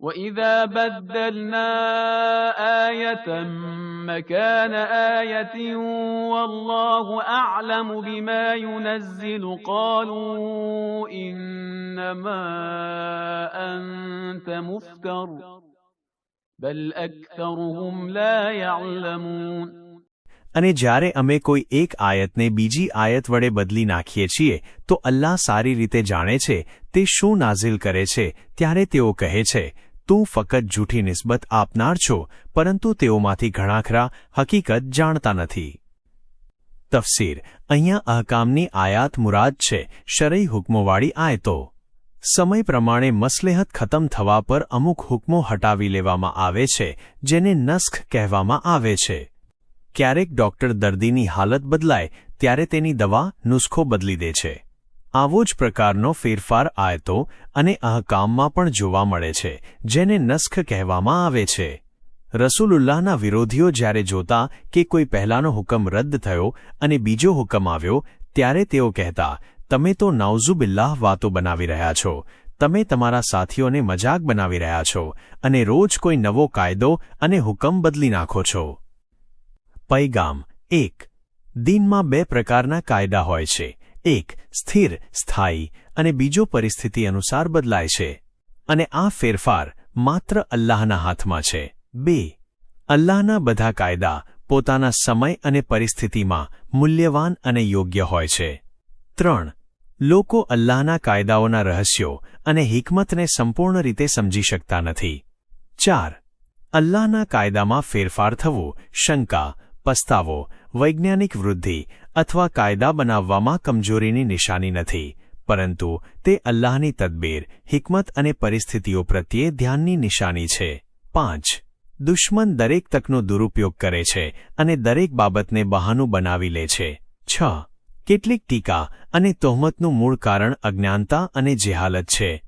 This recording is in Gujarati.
وإذا بدلنا آية مكان آية والله أعلم بما ينزل قالوا إنما أنت مفتر بل أكثرهم لا يعلمون અને જ્યારે અમે કોઈ એક આયતને બીજી આયત વડે બદલી નાખીએ છીએ તો અલ્લાહ સારી રીતે જાણે છે તે શું નાઝિલ કરે છે ત્યારે તેઓ કહે છે તું ફકત જૂઠી નિસ્બત આપનાર છો, પરંતુ તેઓમાંથી ઘણા ખરા હકીકત જાણતા નથી. તફસીર, અહીંયા અહકામની આયાત મુરાદ છે, શરઈ હુકમોવાળી આયતો. સમય પ્રમાણે મસલેહત ખતમ થવા પર અમુક હુકમો હટાવી લેવામાં આવે છે, જેને નસ્ખ કહેવામાં આવે છે. ક્યારેક ડોક્ટર દર્દીની હાલત બદલાય, ત્યારે તેની દવા નુસ્ખો બદલી દે છે. આવો જ પ્રકારનો ફેરફાર આયતો અને અહકામમાં પણ જોવા મળે છે, જેને નસ્ખ કહેવામાં આવે છે. રસૂલુલ્લાહના વિરોધીઓ જ્યારે જોતા કે કોઈ પહેલાનો હુકમ રદ થયો અને બીજો હુકમ આવ્યો, ત્યારે તેઓ કહેતા, તમે તો નાઉઝુબિલ્લાહ વાતો બનાવી રહ્યા છો. તમે તમારા સાથીઓને મજાક બનાવી રહ્યા છો અને રોજ કોઈ નવો કાયદો અને હુકમ બદલી નાખો છો. પૈગામ એક. દિનમાં બે પ્રકારના કાયદા હોય છે. એક, સ્થિર, સ્થાયી અને બીજો પરિસ્થિતિ અનુસાર બદલાય છે. અને આ ફેરફાર માત્ર અલ્લાહના હાથમાં છે. બે, અલ્લાહના બધા કાયદા પોતાના સમય અને પરિસ્થિતિમાં મૂલ્યવાન અને યોગ્ય હોય છે. ત્રણ, લોકો અલ્લાહના કાયદાઓના રહસ્યો અને હિકમતને સંપૂર્ણ રીતે સમજી શકતા નથી. ચાર, અલ્લાહના કાયદામાં ફેરફાર થવો શંકા પસ્તાવો, વૈજ્ઞાનિક વૃદ્ધિ અથવા કાયદા બનાવવામાં કમજોરીની નિશાની નથી, પરંતુ તે અલ્લાહની તદબીર, હિકમત અને પરિસ્થિતિઓ પ્રત્યે ધ્યાનની નિશાની છે. પાંચ. દુશ્મન દરેક તકનો દુરુપયોગ કરે છે અને દરેક બાબતને બહાનું બનાવી લે છે. છ. કેટલીક ટીકા અને તોહમતનું મૂળ કારણ અજ્ઞાનતા અને જેહાલત છે.